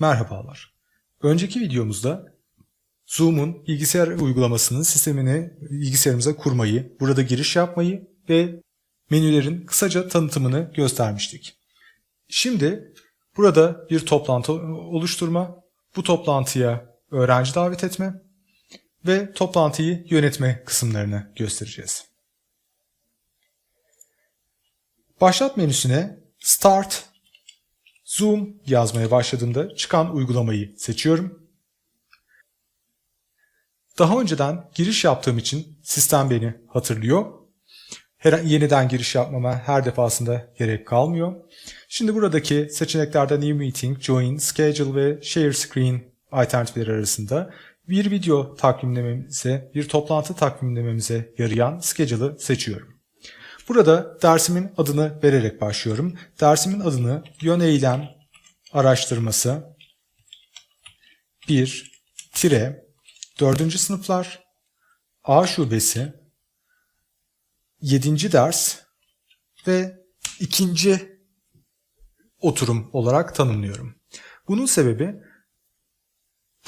Merhabalar. Önceki videomuzda Zoom'un bilgisayar uygulamasının sistemini bilgisayarımıza kurmayı, burada giriş yapmayı ve menülerin kısaca tanıtımını göstermiştik. Şimdi burada bir toplantı oluşturma, bu toplantıya öğrenci davet etme ve toplantıyı yönetme kısımlarını göstereceğiz. Başlat menüsüne Start Zoom yazmaya başladığımda çıkan uygulamayı seçiyorum. Daha önceden giriş yaptığım için sistem beni hatırlıyor. Her, yeniden giriş yapmama her defasında gerek kalmıyor. Şimdi buradaki seçeneklerde New Meeting, Join, Schedule ve Share Screen alternatifleri arasında bir video takvimlememize, bir toplantı takvimlememize yarayan Schedule'ı seçiyorum. Burada dersimin adını vererek başlıyorum. Dersimin adını yön eylem araştırması 1 tire 4. sınıflar A şubesi 7. ders ve ikinci oturum olarak tanımlıyorum. Bunun sebebi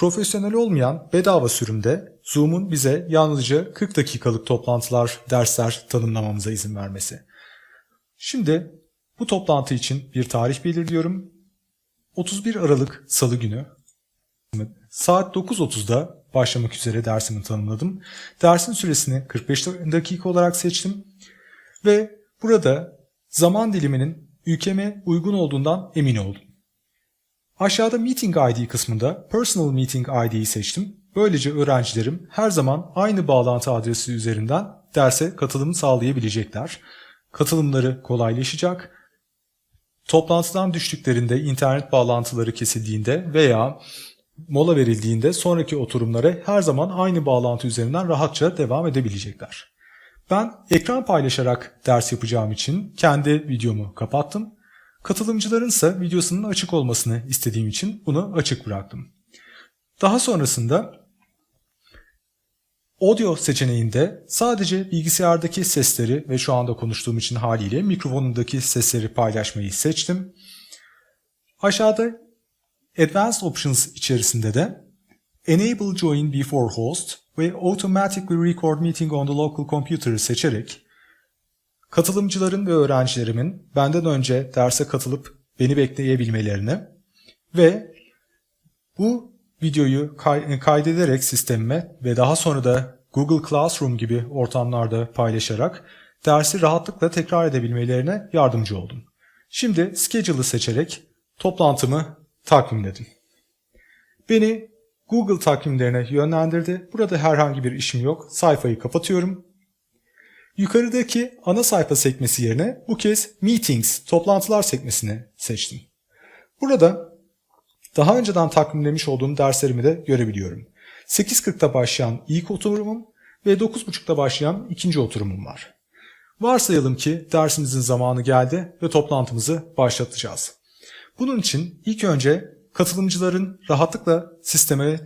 profesyonel olmayan bedava sürümde Zoom'un bize yalnızca 40 dakikalık toplantılar, dersler tanımlamamıza izin vermesi. Şimdi bu toplantı için bir tarih belirliyorum. 31 Aralık Salı günü saat 9.30'da başlamak üzere dersimi tanımladım. Dersin süresini 45 dakika olarak seçtim ve burada zaman diliminin ülkeme uygun olduğundan emin oldum. Aşağıda Meeting ID kısmında Personal Meeting ID'yi seçtim. Böylece öğrencilerim her zaman aynı bağlantı adresi üzerinden derse katılım sağlayabilecekler. Katılımları kolaylaşacak. Toplantıdan düştüklerinde, internet bağlantıları kesildiğinde veya mola verildiğinde sonraki oturumlara her zaman aynı bağlantı üzerinden rahatça devam edebilecekler. Ben ekran paylaşarak ders yapacağım için kendi videomu kapattım. Katılımcıların ise videosunun açık olmasını istediğim için bunu açık bıraktım. Daha sonrasında audio seçeneğinde sadece bilgisayardaki sesleri ve şu anda konuştuğum için haliyle mikrofonundaki sesleri paylaşmayı seçtim. Aşağıda Advanced Options içerisinde de Enable Join Before Host ve Automatically Record Meeting on the Local Computer'ı seçerek katılımcıların ve öğrencilerimin benden önce derse katılıp beni bekleyebilmelerini ve bu videoyu kay- kaydederek sistemime ve daha sonra da Google Classroom gibi ortamlarda paylaşarak dersi rahatlıkla tekrar edebilmelerine yardımcı oldum. Şimdi Schedule'ı seçerek toplantımı takvimledim. Beni Google takvimlerine yönlendirdi. Burada herhangi bir işim yok. Sayfayı kapatıyorum. Yukarıdaki ana sayfa sekmesi yerine bu kez Meetings, toplantılar sekmesini seçtim. Burada daha önceden takvimlemiş olduğum derslerimi de görebiliyorum. 8.40'da başlayan ilk oturumum ve 9.30'da başlayan ikinci oturumum var. Varsayalım ki dersimizin zamanı geldi ve toplantımızı başlatacağız. Bunun için ilk önce katılımcıların rahatlıkla sisteme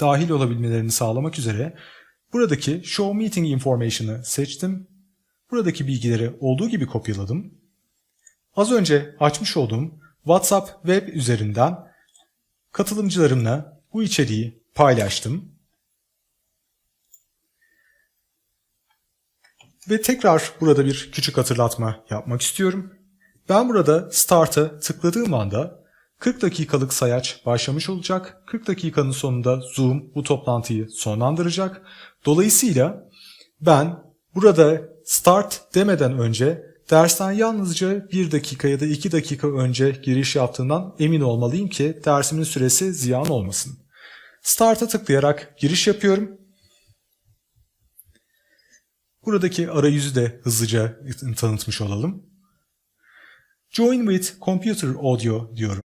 dahil olabilmelerini sağlamak üzere buradaki Show Meeting Information'ı seçtim. Buradaki bilgileri olduğu gibi kopyaladım. Az önce açmış olduğum WhatsApp web üzerinden katılımcılarımla bu içeriği paylaştım. Ve tekrar burada bir küçük hatırlatma yapmak istiyorum. Ben burada Start'a tıkladığım anda 40 dakikalık sayaç başlamış olacak. 40 dakikanın sonunda Zoom bu toplantıyı sonlandıracak. Dolayısıyla ben burada Start demeden önce dersten yalnızca 1 dakika ya da 2 dakika önce giriş yaptığından emin olmalıyım ki dersimin süresi ziyan olmasın. Start'a tıklayarak giriş yapıyorum. Buradaki arayüzü de hızlıca tanıtmış olalım. Join with Computer Audio diyorum.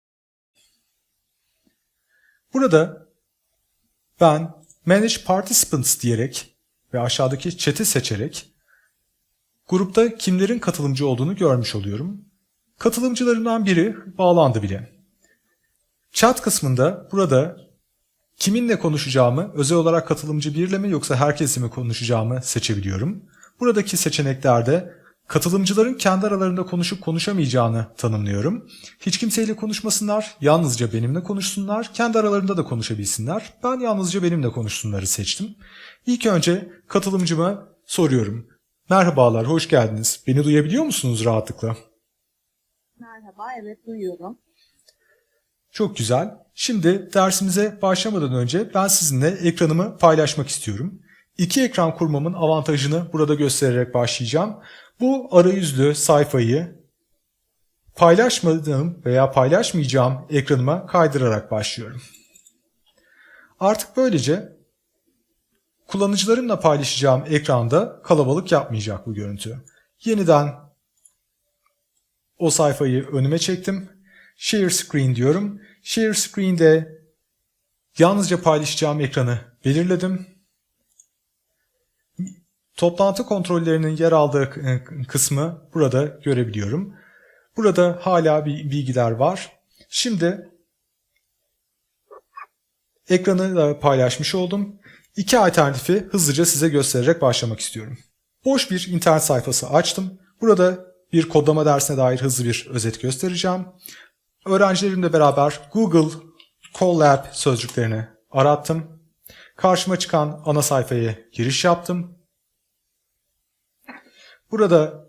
Burada ben Manage Participants diyerek ve aşağıdaki chat'i seçerek grupta kimlerin katılımcı olduğunu görmüş oluyorum. Katılımcılarından biri bağlandı bile. Chat kısmında burada kiminle konuşacağımı, özel olarak katılımcı birle mi yoksa herkesle mi konuşacağımı seçebiliyorum. Buradaki seçeneklerde katılımcıların kendi aralarında konuşup konuşamayacağını tanımlıyorum. Hiç kimseyle konuşmasınlar, yalnızca benimle konuşsunlar, kendi aralarında da konuşabilsinler. Ben yalnızca benimle konuşsunları seçtim. İlk önce katılımcıma soruyorum. Merhabalar, hoş geldiniz. Beni duyabiliyor musunuz rahatlıkla? Merhaba, evet duyuyorum. Çok güzel. Şimdi dersimize başlamadan önce ben sizinle ekranımı paylaşmak istiyorum. İki ekran kurmamın avantajını burada göstererek başlayacağım. Bu arayüzlü sayfayı paylaşmadığım veya paylaşmayacağım ekranıma kaydırarak başlıyorum. Artık böylece kullanıcılarımla paylaşacağım ekranda kalabalık yapmayacak bu görüntü. Yeniden o sayfayı önüme çektim. Share Screen diyorum. Share Screen'de yalnızca paylaşacağım ekranı belirledim. Toplantı kontrollerinin yer aldığı kısmı burada görebiliyorum. Burada hala bir bilgiler var. Şimdi ekranı da paylaşmış oldum. İki alternatifi hızlıca size göstererek başlamak istiyorum. Boş bir internet sayfası açtım. Burada bir kodlama dersine dair hızlı bir özet göstereceğim. Öğrencilerimle beraber Google Colab sözcüklerini arattım. Karşıma çıkan ana sayfaya giriş yaptım. Burada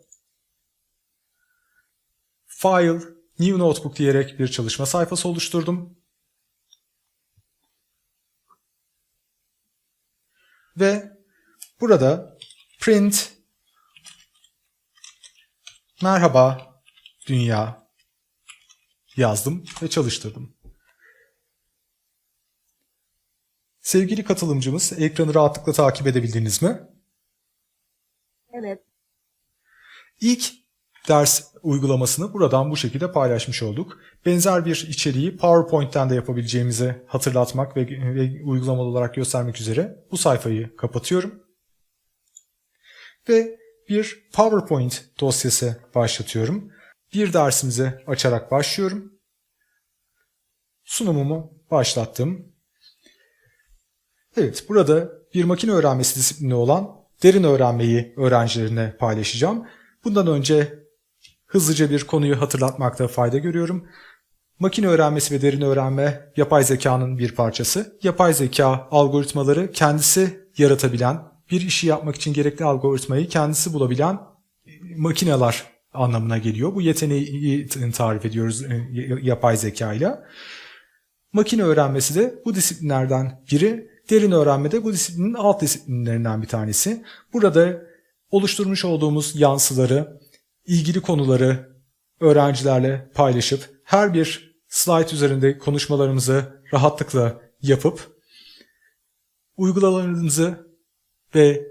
File, New Notebook diyerek bir çalışma sayfası oluşturdum. Ve burada print merhaba dünya yazdım ve çalıştırdım. Sevgili katılımcımız ekranı rahatlıkla takip edebildiniz mi? Evet, İlk ders uygulamasını buradan bu şekilde paylaşmış olduk. Benzer bir içeriği PowerPoint'ten de yapabileceğimizi hatırlatmak ve, ve uygulamalı olarak göstermek üzere bu sayfayı kapatıyorum. Ve bir PowerPoint dosyası başlatıyorum. Bir dersimizi açarak başlıyorum. Sunumumu başlattım. Evet, burada bir makine öğrenmesi disiplini olan derin öğrenmeyi öğrencilerine paylaşacağım. Bundan önce hızlıca bir konuyu hatırlatmakta fayda görüyorum. Makine öğrenmesi ve derin öğrenme yapay zekanın bir parçası. Yapay zeka algoritmaları kendisi yaratabilen, bir işi yapmak için gerekli algoritmayı kendisi bulabilen makineler anlamına geliyor. Bu yeteneği tarif ediyoruz e, yapay zeka ile. Makine öğrenmesi de bu disiplinlerden biri. Derin öğrenme de bu disiplinin alt disiplinlerinden bir tanesi. Burada oluşturmuş olduğumuz yansıları, ilgili konuları öğrencilerle paylaşıp her bir slide üzerinde konuşmalarımızı rahatlıkla yapıp uygulamalarımızı ve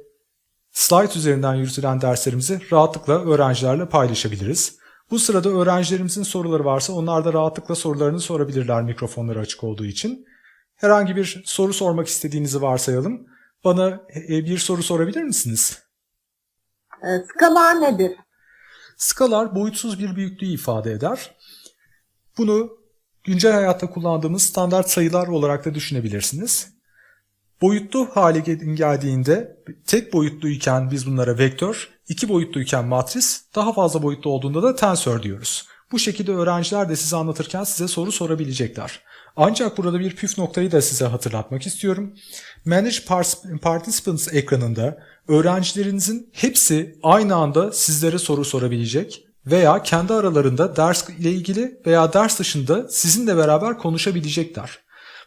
slide üzerinden yürütülen derslerimizi rahatlıkla öğrencilerle paylaşabiliriz. Bu sırada öğrencilerimizin soruları varsa onlar da rahatlıkla sorularını sorabilirler mikrofonları açık olduğu için. Herhangi bir soru sormak istediğinizi varsayalım. Bana bir soru sorabilir misiniz? Ee, skala nedir? Skalar boyutsuz bir büyüklüğü ifade eder. Bunu güncel hayatta kullandığımız standart sayılar olarak da düşünebilirsiniz. Boyutlu hale geldiğinde tek boyutluyken biz bunlara vektör, iki boyutluyken matris, daha fazla boyutlu olduğunda da tensör diyoruz. Bu şekilde öğrenciler de size anlatırken size soru sorabilecekler. Ancak burada bir püf noktayı da size hatırlatmak istiyorum. Manage Participants ekranında öğrencilerinizin hepsi aynı anda sizlere soru sorabilecek veya kendi aralarında ders ile ilgili veya ders dışında sizinle beraber konuşabilecekler.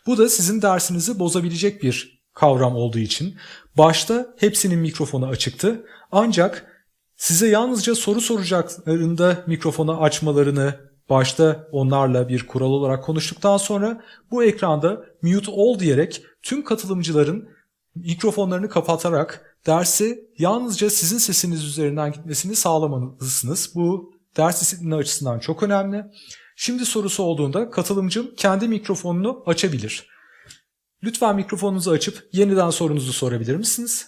Bu da sizin dersinizi bozabilecek bir kavram olduğu için başta hepsinin mikrofonu açıktı ancak size yalnızca soru soracaklarında mikrofonu açmalarını başta onlarla bir kural olarak konuştuktan sonra bu ekranda mute all diyerek tüm katılımcıların mikrofonlarını kapatarak dersi yalnızca sizin sesiniz üzerinden gitmesini sağlamalısınız. Bu ders disiplini açısından çok önemli. Şimdi sorusu olduğunda katılımcım kendi mikrofonunu açabilir. Lütfen mikrofonunuzu açıp yeniden sorunuzu sorabilir misiniz?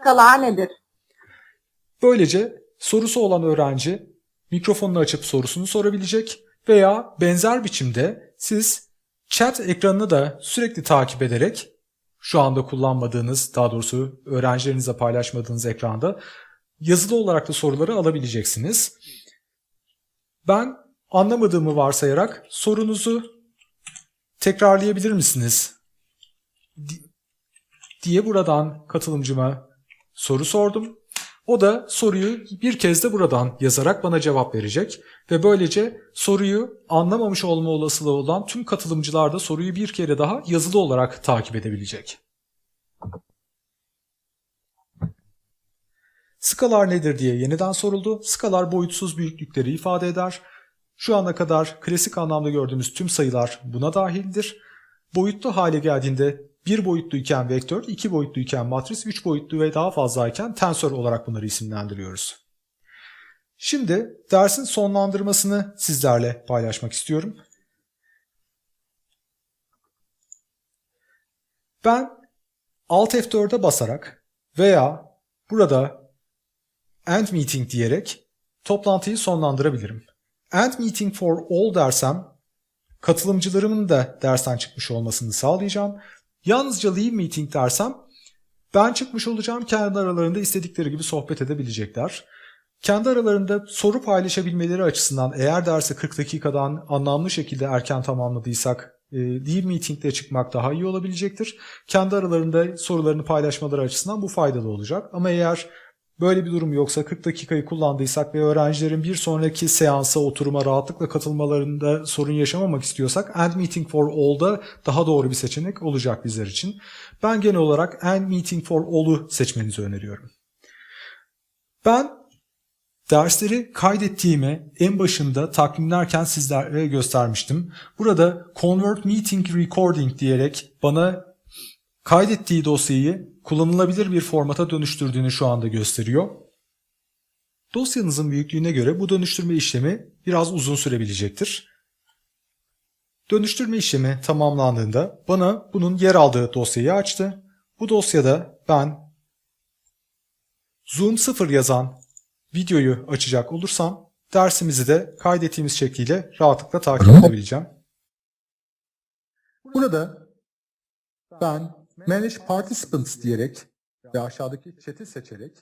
Skala nedir? Böylece sorusu olan öğrenci mikrofonunu açıp sorusunu sorabilecek veya benzer biçimde siz chat ekranını da sürekli takip ederek şu anda kullanmadığınız, daha doğrusu öğrencilerinizle paylaşmadığınız ekranda yazılı olarak da soruları alabileceksiniz. Ben anlamadığımı varsayarak sorunuzu tekrarlayabilir misiniz? Di- diye buradan katılımcıma soru sordum. O da soruyu bir kez de buradan yazarak bana cevap verecek ve böylece soruyu anlamamış olma olasılığı olan tüm katılımcılar da soruyu bir kere daha yazılı olarak takip edebilecek. Skalar nedir diye yeniden soruldu. Skalar boyutsuz büyüklükleri ifade eder. Şu ana kadar klasik anlamda gördüğümüz tüm sayılar buna dahildir. Boyutlu hale geldiğinde bir boyutluyken vektör, iki boyutluyken matris, üç boyutlu ve daha fazlayken tensör olarak bunları isimlendiriyoruz. Şimdi dersin sonlandırmasını sizlerle paylaşmak istiyorum. Ben Alt F4'e basarak veya burada End Meeting diyerek toplantıyı sonlandırabilirim. End Meeting for All dersem katılımcılarımın da dersten çıkmış olmasını sağlayacağım. Yalnızca Leave Meeting dersem ben çıkmış olacağım kendi aralarında istedikleri gibi sohbet edebilecekler. Kendi aralarında soru paylaşabilmeleri açısından eğer dersi 40 dakikadan anlamlı şekilde erken tamamladıysak Leave Meeting'de çıkmak daha iyi olabilecektir. Kendi aralarında sorularını paylaşmaları açısından bu faydalı olacak. Ama eğer böyle bir durum yoksa 40 dakikayı kullandıysak ve öğrencilerin bir sonraki seansa oturuma rahatlıkla katılmalarında sorun yaşamamak istiyorsak End Meeting for All'da daha doğru bir seçenek olacak bizler için. Ben genel olarak End Meeting for All'u seçmenizi öneriyorum. Ben Dersleri kaydettiğimi en başında takvimlerken sizlere göstermiştim. Burada Convert Meeting Recording diyerek bana kaydettiği dosyayı kullanılabilir bir formata dönüştürdüğünü şu anda gösteriyor. Dosyanızın büyüklüğüne göre bu dönüştürme işlemi biraz uzun sürebilecektir. Dönüştürme işlemi tamamlandığında bana bunun yer aldığı dosyayı açtı. Bu dosyada ben Zoom 0 yazan videoyu açacak olursam dersimizi de kaydettiğimiz şekliyle rahatlıkla takip edebileceğim. Burada ben Manage Participants diyerek ve aşağıdaki chat'i seçerek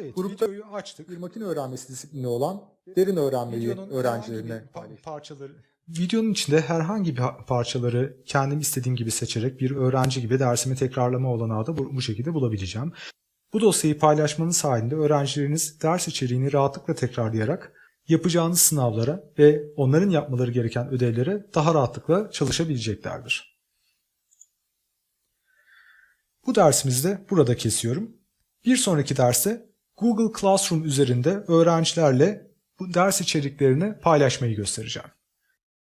Evet, Grupta videoyu açtık. bir makine öğrenmesi disiplini olan derin öğrenmeyi Videonun öğrencilerine pa- parçaları Videonun içinde herhangi bir parçaları kendim istediğim gibi seçerek bir öğrenci gibi dersimi tekrarlama olanağı da bu, bu şekilde bulabileceğim. Bu dosyayı paylaşmanız halinde öğrencileriniz ders içeriğini rahatlıkla tekrarlayarak yapacağınız sınavlara ve onların yapmaları gereken ödevlere daha rahatlıkla çalışabileceklerdir. Bu dersimizi de burada kesiyorum. Bir sonraki derste Google Classroom üzerinde öğrencilerle bu ders içeriklerini paylaşmayı göstereceğim.